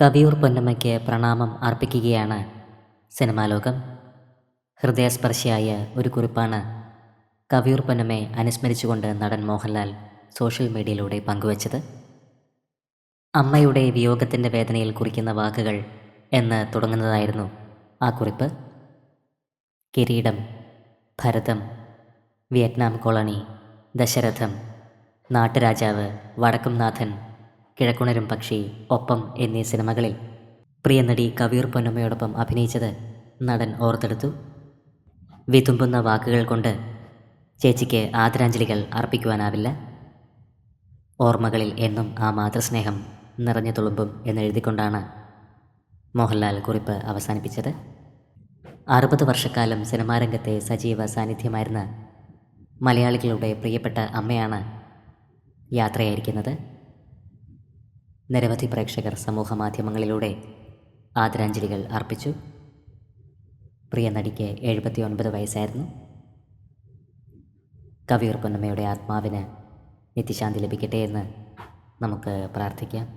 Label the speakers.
Speaker 1: കവിയൂർ പൊന്നമ്മയ്ക്ക് പ്രണാമം അർപ്പിക്കുകയാണ് സിനിമാലോകം. ഹൃദയസ്പർശിയായ ഒരു കുറിപ്പാണ് കവിയൂർ പൊന്നമ്മയെ അനുസ്മരിച്ചുകൊണ്ട് നടൻ മോഹൻലാൽ സോഷ്യൽ മീഡിയയിലൂടെ പങ്കുവച്ചത്. അമ്മയുടെ വിയോഗത്തിന്റെ വേദനയിൽ കുറിക്കുന്ന വാക്കുകൾ എന്ന് തുടങ്ങുന്നതായിരുന്നു ആ കുറിപ്പ്. കിരീടം ഭരതം വിയറ്റ്നാം കോളനി ദശരഥം നാട്ടുരാജാവ് വടക്കുംനാഥൻ കിഴക്കുണരും പക്ഷി ഒപ്പം എന്നീ സിനിമകളിൽ പ്രിയ നടി കവീർ പൊന്നമ്മയോടൊപ്പം അഭിനയിച്ചത് നടൻ ഓർത്തെടുത്തു. വിതുമ്പുന്ന വാക്കുകൾ കൊണ്ട് ചേച്ചിക്ക് ആദരാഞ്ജലികൾ അർപ്പിക്കുവാനാവില്ല. ഓർമ്മകളിൽ എന്നും ആ മാതൃസ്നേഹം നിറഞ്ഞു തുളുമ്പും എന്നെഴുതിക്കൊണ്ടാണ് മോഹൻലാൽ കുറിപ്പ് അവസാനിപ്പിച്ചത്. അറുപത് വർഷക്കാലം സിനിമാരംഗത്തെ സജീവ സാന്നിധ്യമായിരുന്ന മലയാളികളുടെ പ്രിയപ്പെട്ട അമ്മയാണ് യാത്രയായിരിക്കുന്നത്. നിരവധി പ്രേക്ഷകർ സമൂഹ മാധ്യമങ്ങളിലൂടെ ആദരാഞ്ജലികൾ അർപ്പിച്ചു. പ്രിയ നടിക്ക് എഴുപത്തി ഒൻപത് വയസ്സായിരുന്നു. കവിയൂർ പൊന്നമ്മയുടെ ആത്മാവിന് നിത്യശാന്തി ലഭിക്കട്ടെ എന്ന് നമുക്ക് പ്രാർത്ഥിക്കാം.